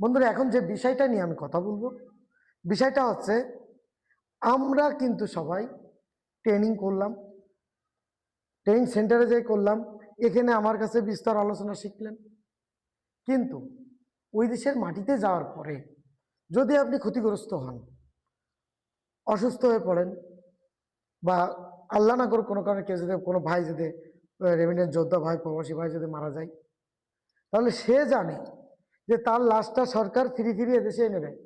বন্ধুরা, এখন যে বিষয়টা নিয়ে আমি কথা বলব, বিষয়টা হচ্ছে আমরা কিন্তু সবাই ট্রেনিং করলাম ট্রেনিং সেন্টারে যাই করলাম, এখানে আমার কাছে বিস্তর আলোচনা শিখলেন। কিন্তু ওই দেশের মাটিতে যাওয়ার পরে যদি আপনি ক্ষতিগ্রস্ত হন, অসুস্থ হয়ে পড়েন বা আল্লাহ না কোনো কারণে কেউ যদি কোনো ভাই যদি রেমিডেন্ট যোদ্ধা ভাই, প্রবাসী ভাই যদি মারা যায়, তাহলে সে জানে যে তার লাশটা সরকার ফিরি ফিরি এদেশে এনে দেয়।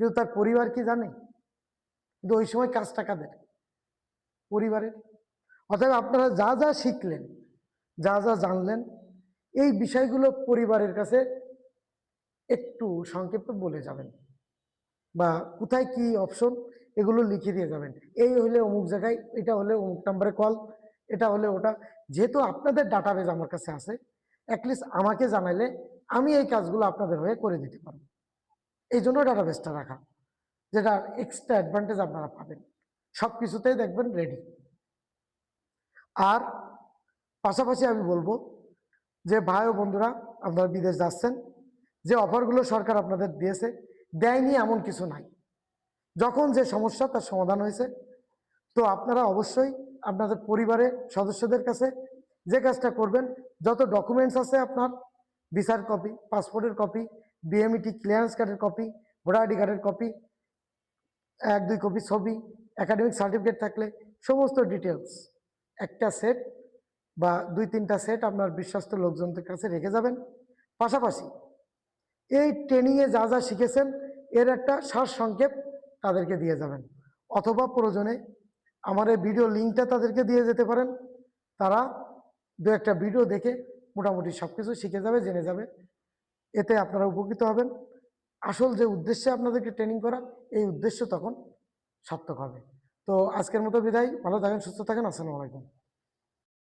কিন্তু তার পরিবার কি জানে? কিন্তু ওই সময় কাজ টাকা দেয় পরিবারের। অতএব আপনারা যা যা শিখলেন, যা যা জানলেন, এই বিষয়গুলো পরিবারের কাছে একটু সংক্ষেপে বলে যাবেন। বা কোথায় কি অপশন, এগুলো লিখে দিয়ে যাবেন। এই হলে অমুক জায়গায়, এটা হলে অমুক নাম্বারে কল, এটা হলে ওটা। যেহেতু আপনাদের ডাটাবেজ আমার কাছে আছে অ্যাটলিস্ট আমাকে জানাইলে আমি এই কাজগুলো আপনাদের হয়ে করে দিতে পারব। এই জন্য ডাটাবেসটা রাখা, যেটা এক্সট্রা অ্যাডভান্টেজ আপনারা পাবেন। সব কিছুতেই দেখবেন রেডি আর পাশাপাশি আমি বলব যে, ভাই ও বন্ধুরা, আপনারা বিদেশ যাচ্ছেন, যে অফারগুলো সরকার আপনাদের দিয়েছে, দেয়নি এমন কিছু নাই। যখন যে সমস্যা, তার সমাধান হয়েছে। তো আপনারা অবশ্যই আপনাদের পরিবারের সদস্যদের কাছে যে কাজটা করবেন, যত ডকুমেন্টস আছে আপনার ভিসার কপি পাসপোর্টের কপি বিএমইটি ক্লিয়ারেন্স কার্ডের কপি ভোটার আইডি কার্ডের কপি এক, দুই কপি ছবি একাডেমিক সার্টিফিকেট থাকলে সমস্ত ডিটেলস একটা সেট বা দুই, তিনটা সেট আপনার বিশ্বস্ত লোকজনদের কাছে রেখে যাবেন। পাশাপাশি এই ট্রেনিংয়ে যা যা শিখেছেন, এর একটা সার সংক্ষেপ তাদেরকে দিয়ে যাবেন। অথবা প্রয়োজনে আমার এই ভিডিও লিঙ্কটা তাদেরকে দিয়ে যেতে পারেন। তারা দু একটা ভিডিও দেখে মোটামুটি সব কিছু শিখে যাবে, জেনে যাবে। এতে আপনারা উপকৃত হবেন। আসল যে উদ্দেশ্যে আপনাদেরকে ট্রেনিং করা, এই উদ্দেশ্য তখন সার্থক হবে। তো আজকের মতো বিদায়। ভালো থাকেন, সুস্থ থাকেন। আসসালামু আলাইকুম।